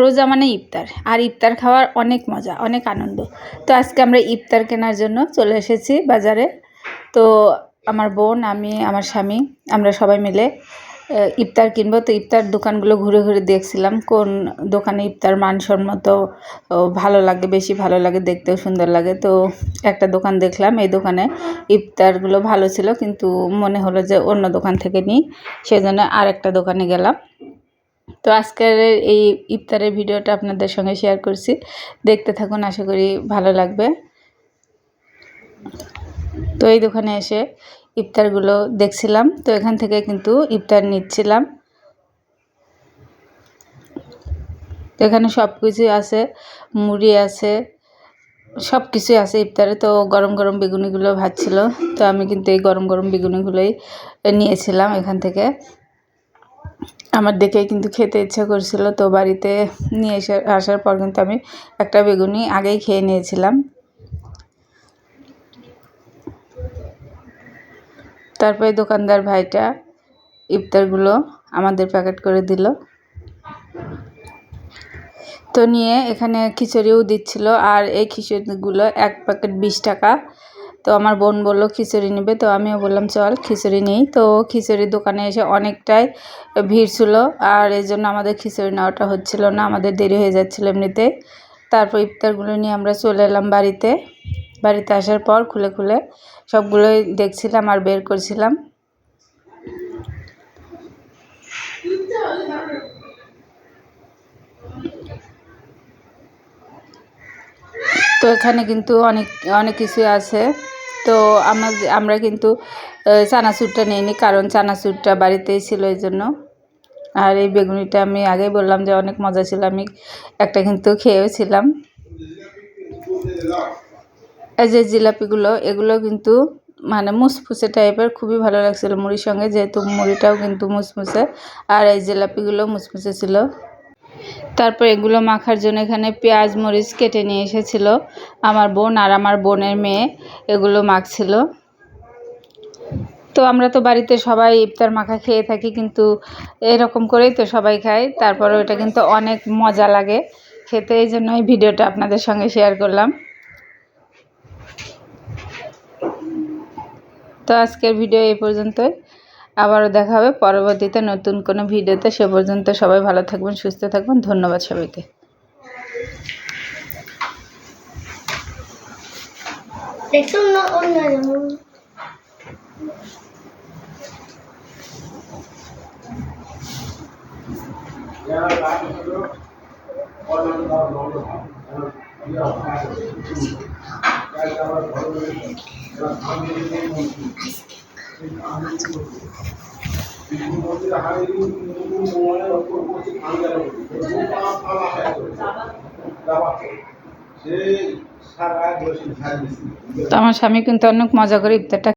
রোজা মানে ইফতার, আর ইফতার খাওয়ার অনেক মজা, অনেক আনন্দ। তো আজকে আমরা ইফতার কেনার জন্য চলে এসেছি বাজারে। তো আমার বোন, আমি, আমার স্বামী, আমরা সবাই মিলে ইফতার কিনবো। তো ইফতার দোকানগুলো ঘুরে ঘুরে দেখছিলাম, কোন দোকানে ইফতার মানসম্মত ভালো লাগে, বেশি ভালো লাগে, দেখতেও সুন্দর লাগে। তো একটা দোকান দেখলাম, এই দোকানে ইফতারগুলো ভালো ছিল, কিন্তু মনে হলো যে অন্য দোকান থেকে নিই, সেজন্য আর একটা দোকানে গেলাম। তো আজকের এই ইফতারের ভিডিওটা আপনাদের সঙ্গে শেয়ার করছি। দেখতে থাকুন, আশা করি ভালো লাগবে। তো এই দোকানে এসে ইফতারগুলো দেখছিলাম, তো এখান থেকে কিন্তু ইফতার নিচ্ছিলাম। তো এখানে সব কিছুই আছে, মুড়ি আছে সব কিছুই আছে ইফতারে। তো গরম গরম বেগুনিগুলো ভাজছিল, তো আমি কিন্তু এই গরম গরম বেগুনিগুলোই নিয়েছিলাম এখান থেকে। আমার দেখে কিন্তু খেতে ইচ্ছা করছিল। তো বাড়িতে নিয়ে এসে আসার পর কিন্তু আমি একটা বেগুনি আগেই খেয়ে নিয়েছিলাম। তারপরে দোকানদার ভাইটা ইফতারগুলো আমাদের প্যাকেট করে দিল। তো নিয়ে এখানে খিচুড়িও দিচ্ছিল। আর এই খিচুড়িগুলো এক প্যাকেট বিশ টাকা। তো আমার বোন বলল, খিচুড়ি নেবে? তো আমিও বললাম, চল, খিচুড়ি নেই। তো খিচুড়ির দোকানে এসে অনেকটাই ভিড় ছিল আর এই জন্য আমাদের খিচুড়ি নেওয়াটা হচ্ছিল না, আমাদের দেরি হয়ে যাচ্ছিল এমনিতে। তারপর ইফতারগুলো নিয়ে আমরা চলে এলাম বাড়িতে। বাড়িতে আসার পর খুলে খুলে সবগুলোই দেখছিলাম আর বের করছিলাম। তো এখানে কিন্তু অনেক অনেক কিছুই আছে। তো আমাদের আমরা কিন্তু চানাচুরটা নিইনি কারণ চানাচুরটা বাড়িতেই ছিল এই জন্য আর এই বেগুনিটা আমি আগেই বললাম যে অনেক মজা ছিল, আমি একটা কিন্তু খেয়েওছিলাম এই যে জিলাপিগুলো, এগুলো কিন্তু মানে মুসমুসে টাইপের খুবই ভালো লাগছিল মুড়ির সঙ্গে, যেহেতু মুড়িটাও কিন্তু মুসমুসে। আর এই জিলাপিগুলো মুসমুসে ছিল। তারপর এগুলো মাখার জন্য এখানে পেঁয়াজ, মরিচ কেটে নিয়ে এসেছিল। আমার বোন আর আমার বোনের মেয়ে এগুলো মাখছিল। তো আমরা তো বাড়িতে সবাই ইফতার, মাখা খেয়ে থাকি, কিন্তু এরকম করেই তো সবাই খায়। তারপরে ওটা কিন্তু অনেক মজা লাগে খেতে, এই জন্য এই ভিডিওটা আপনাদের সঙ্গে শেয়ার করলাম। তো আজকের ভিডিও এই পর্যন্তই। আবারও দেখা হবে পরবর্তীতে নতুন কোনো ভিডিওতে। সে পর্যন্ত সবাই ভালো থাকবেন সুস্থ থাকবেন। ধন্যবাদ সবাইকে। দেখুন অন্য ঝাল দিছি তো আমার স্বামী কিন্তু অনেক মজা করে ইফতারটা